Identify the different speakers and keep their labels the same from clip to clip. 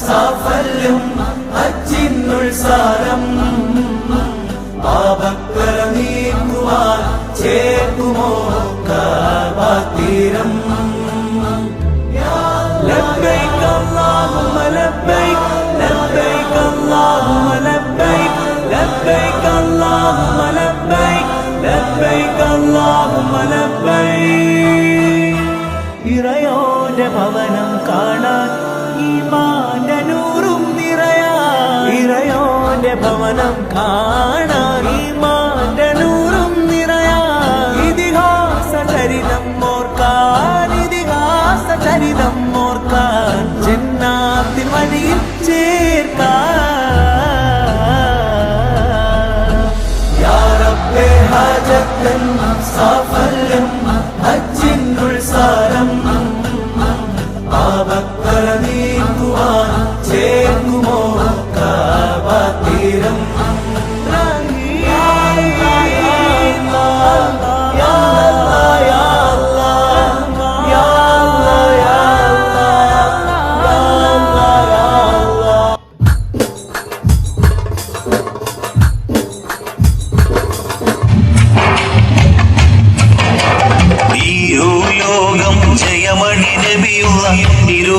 Speaker 1: സാഫല്യം അച്ചിന്നുൾസാരം പാപക്കര നീക്കുവാൻ ചേർക്കുമോ കാതീരം ലബ്ബൈക് അല്ലാഹുമ്മ ലബ്ബൈക് ഭവനം കാണാൻ മാന്റെ നൂറും നിറയാൻ ഇതിഹാസ ചരിതം ഓർക്കാൻ ഇതിഹാസ ചരിതം ഓർക്കാൻ ജന്നാത്തിൻ വഴിയിൽ ചേർക്കാൻ. സാഫല്യം ഹജ്ജിനുൾ സാരം പാപക്കര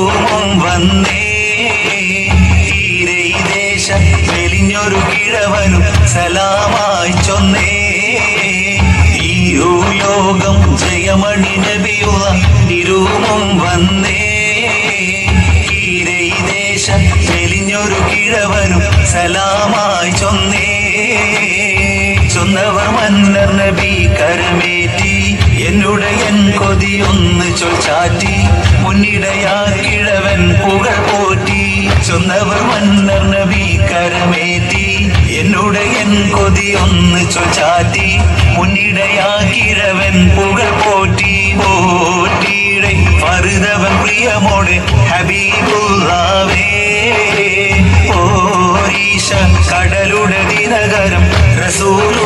Speaker 2: ഇരുമും വന്നേ. ദേശം മെലിഞ്ഞൊരു കിഴവനും സലാമായി ചൊന്നേ. ഈ ലോകം ജയമണി നബിയുള്ള നിരൂപം വന്നേ. തീരെ ദേശം മെലിഞ്ഞൊരു കിഴവനും സലാമായി ചൊന്നേ. ചൊന്നവർ മന്നർ നബി കരമേറ്റി എന്നുടയൻ കൊതിയൊന്ന് ചൊൽച്ചാറ്റി മുന്നിടയാക്കിഴവൻ പുകൾ പോറ്റി. ചൊന്നവർ മന്നർ നബി കരമേറ്റി. എന്നുടയൻ കൊതിയൊന്ന് ചൊൽച്ചാറ്റി മുന്നിടയാക്കിഴവൻ പുകൾ പോറ്റി. പോറ്റിയുടെ മറുതവൻ പ്രിയമോട് ഹബീബുള്ളാവേ ഈശ കടലുടെ ദിനകരം റസൂലുള്ളാവേ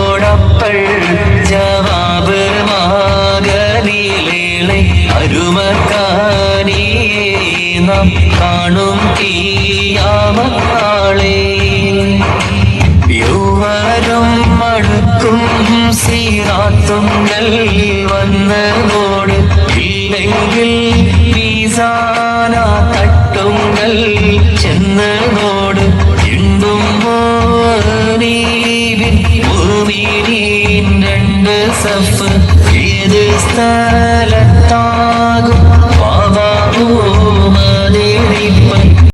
Speaker 2: മാകനിലേളെ നാം കാണും തീയാമനാളെ യൗവനം മടുക്കും സീറാത്തുങ്ങൾ വന്നതോട് ഇല്ലെങ്കിൽ മീസാന ചെന്നതോട് എണ്ണും നീവിൻ ഭൂമിയിൻ രണ്ട് സഫ്. സ്ഥലത്താകും